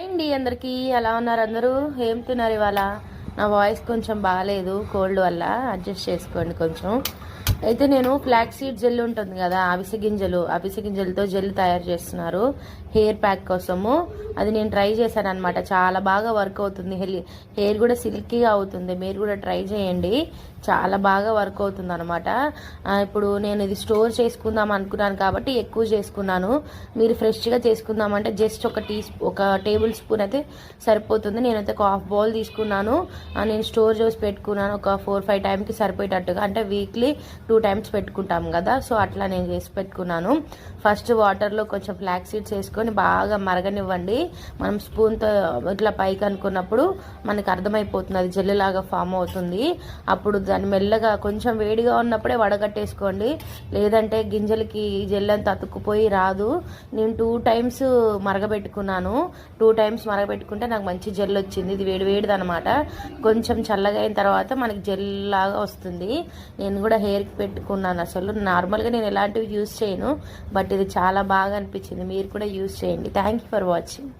అండి అందరికీ. ఎలా ఉన్నారు అందరూ? ఏం తిన్నారు ఇవాళ? నా వాయిస్ కొంచెం బాగాలేదు కోల్డ్ వల్ల అడ్జస్ట్ చేసుకోండి కొంచెం. అయితే నేను ఫ్లాక్ సీడ్ జెల్ ఉంటుంది కదా అవిసె గింజలు అవిసె గింజలతో జెల్ తయారు చేస్తున్నారు హెయిర్ ప్యాక్ కోసము. అది నేను ట్రై చేశాను అనమాట చాలా బాగా వర్క్ అవుతుంది. హెయిర్ కూడా సిల్కీగా అవుతుంది. మీరు కూడా ట్రై చేయండి. చాలా బాగా వర్క్ అవుతుంది అనమాట ఇప్పుడు నేను ఇది స్టోర్ చేసుకుందాం అనుకున్నాను కాబట్టి ఎక్కువ చేసుకున్నాను. మీరు ఫ్రెష్గా చేసుకుందామంటే జస్ట్ ఒక టీ ఒక టేబుల్ స్పూన్ అయితే సరిపోతుంది. నేనైతే ఒక హాఫ్ బౌల్ తీసుకున్నాను. నేను స్టోర్ చేసి పెట్టుకున్నాను. ఒక ఫోర్ ఫైవ్ టైంకి సరిపోయేటట్టుగా. అంటే వీక్లీ టూ టైమ్స్ పెట్టుకుంటాం కదా. సో అట్లా నేను చేసి పెట్టుకున్నాను. ఫస్ట్ వాటర్లో కొంచెం ఫ్లాక్ సీడ్స్ వేసుకొని బాగా మరగనివ్వండి. మనం స్పూన్తో ఇట్లా పైకి అనుకున్నప్పుడు మనకి అర్థమైపోతుంది అది జెల్లులాగా ఫామ్ అవుతుంది. అప్పుడు దాన్ని మెల్లగా కొంచెం వేడిగా ఉన్నప్పుడే వడగట్టేసుకోండి. లేదంటే గింజలకి జెల్ అంతా అతుక్కుపోయి రాదు. నేను టూ టైమ్స్ మరగబెట్టుకున్నాను. టూ టైమ్స్ మరగబెట్టుకుంటే నాకు మంచి జెల్ వచ్చింది. ఇది వేడి వేడిది అనమాట కొంచెం చల్లగా అయిన తర్వాత మనకి జెల్ లాగా వస్తుంది. నేను కూడా హెయిర్కి పెట్టుకున్నాను అసలు. నార్మల్గా నేను ఎలాంటివి యూస్ చేయను బట్ ఇది చాలా బాగా అనిపించింది. మీరు కూడా యూస్ చేయండి. Thank you for watching.